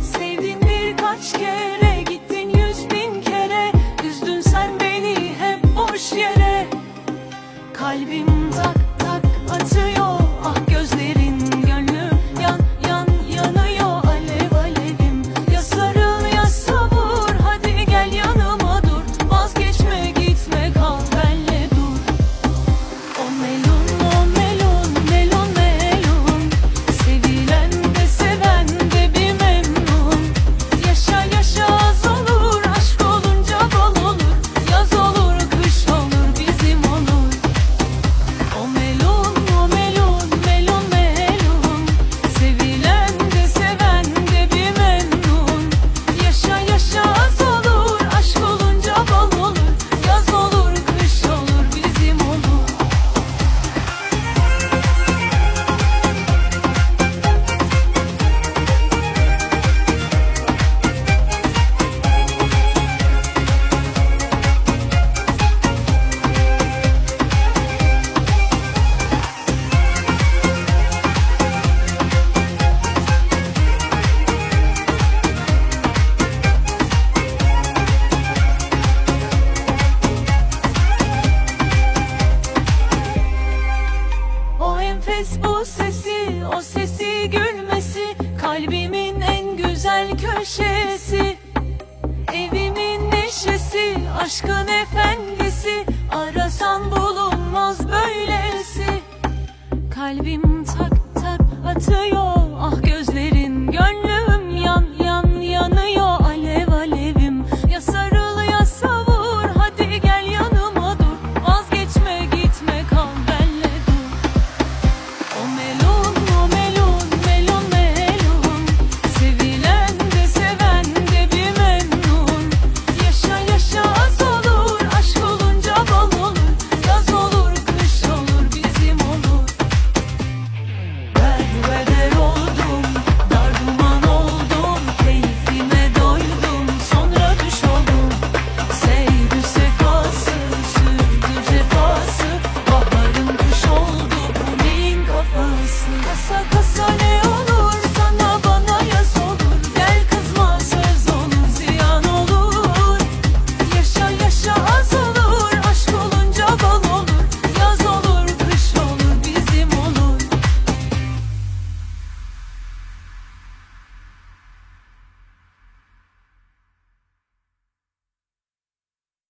See nefes bu sesi O sesi gülmesi Kalbimin en güzel köşesi. Evimin neşesi Aşkın efendisi Arasan bulunmaz böylesi. Kalbim tak tak atıyor